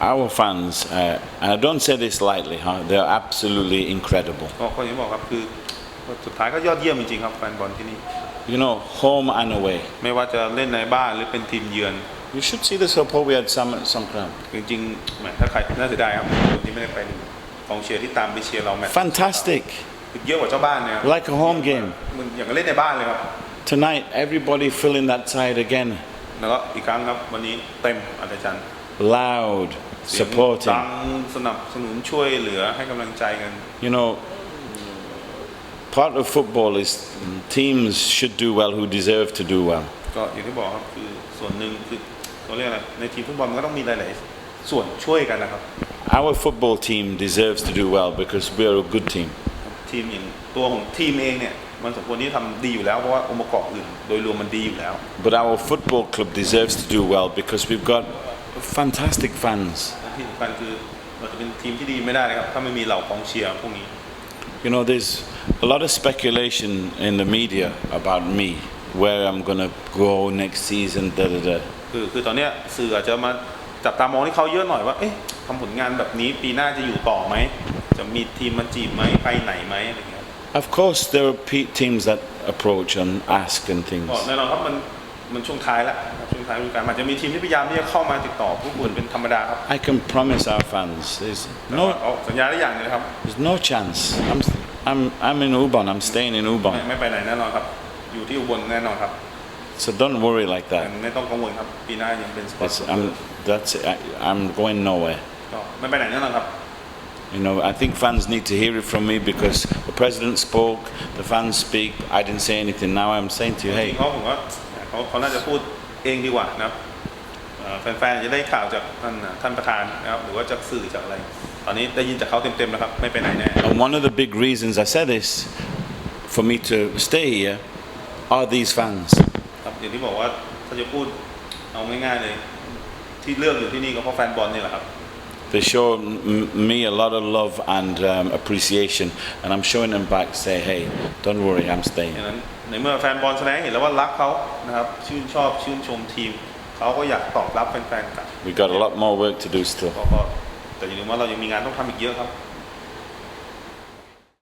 our fans, uh, and I don't say this lightly, huh? they're absolutely incredible. ก็คนอย่างที่บอกครับคือสุดท้ายก็ยอดเยี่ยมจริงๆครับแฟนบอลที่นี่ You know, home and away. ไม่ว่าจะเล่นในบ้านหรือเป็นทีมเยือน You should see the support we had some some crowd. จริงๆแหมถ้าใครน่าเสียดายครับคนที่ไม่ได้ไปดูกองเชียร์ที่ตามไปเชียร์เราแมตช์ Fantastic. คือเยอะกว่าเจ้าบ้านเนี่ย Like a home game. มันอย่างกับเล่นในบ้านเลยครับ Tonight, everybody filling that side again. แล้วก็อีกครั้งครับวันนี้เต็มอัศจรรย์ Loud, เสียงดั supporting. งสนับสนุนช่วยเหลือให้กำลังใจกัน You know, part of football is mm, teams should do well who deserve to do well. ก็อย่างที่บอกครับคือส่วนหนึ่งคือเขาเรียกอะไรในทีมฟุตบอลมันก็ต้องมีหลาย ๆ ส่วนช่วยกันนะครับ Our football team deserves to do well because we're a good team. ทีมอย่างตัวของทีมเองเนี่ย มันสมควรที่ทำดีอยู่แล้วเพราะว่าองค์ประกอบอื่นโดยรวมมันดีอยู่แล้ว But our football club deserves to do well because we've got fantastic fans. และที่สำคัญคือเราจะเป็นทีมที่ดีไม่ได้นะครับถ้าไม่มีเหล่ากองเชียร์พวกนี้ You know, there's a lot of speculation in the media about me, where I'm going to go next season, da da da. คือคือตอนเนี้ยสื่ออาจจะมาจับตามองที่เขาเยอะหน่อยว่าเอ๊ะทำผลงานแบบนี้ปีหน้าจะอยู่ต่อไหมจะมีทีมมาจีบไหมไปไหนไหมอะไรเงี้ย Of course, there are pe- teams that approach and ask and things. ก็แน่นอนครับมันมันช่วงท้ายแล้วครับช่วงท้ายฤดูกาลอาจจะมีทีมที่พยายามที่จะเข้ามาติดต่อผู้คุณเป็นธรรมดาครับ I can promise our fans there's no. no, เอาสัญญาได้อย่างหนึงนะครับ there's no chance. I'm, I'm, I'm in Ubon, I'm staying in ไม่ Ubon. ไม่ไปไหนแน่นอนครับ อยู่ที่อุบลแน่นอนครับ So don't worry like แต่ that. ไม่ต้องกังวลครับปีหน้ายังเป็นสปอร์ต It's, I'm, that's it. I, I'm going nowhere. ก็ไม่ไปไหนแน่นอนครับ You know, I think fans need to hear it from me because the president spoke, the fans speak. I didn't say anything. Now I'm saying to you, จริ hey, งๆเขาผมว่าเขาเขาน่าจะพูดเองดีกว่านะครับเอ่อแฟนๆจะได้ข่าวจากท่านท่านประธานนะครับหรือว่าจากสื่อจากอะไร ตอนนี้ได้ยินจากเขาเต็มๆแล้วครับ ไม่ไปไหนแน่ and one of the big reasons I said this for me to stay here are these fans. ครับอย่างที่บอกว่าถ้าจะพูดเอาง่ายๆเลย ที่เลือกอยู่ที่นี่ก็เพราะแฟนบอลนี่แหละครับ They show m- me a lot of love and um, appreciation, and I'm showing them back. Say, hey, don't worry, I'm staying. ดังนั้นในเมื่อแฟนบอลแสดงให้เห็นแล้วว่ารักเขานะครับ ชื่นชอบชื่นชมทีม เขาก็อยากตอบรับแฟนๆกลับ We got a lot more work to do still. ก็ก็แต่อย่าลืมว่าเรายังมีงานต้องทำอีกเยอะครับ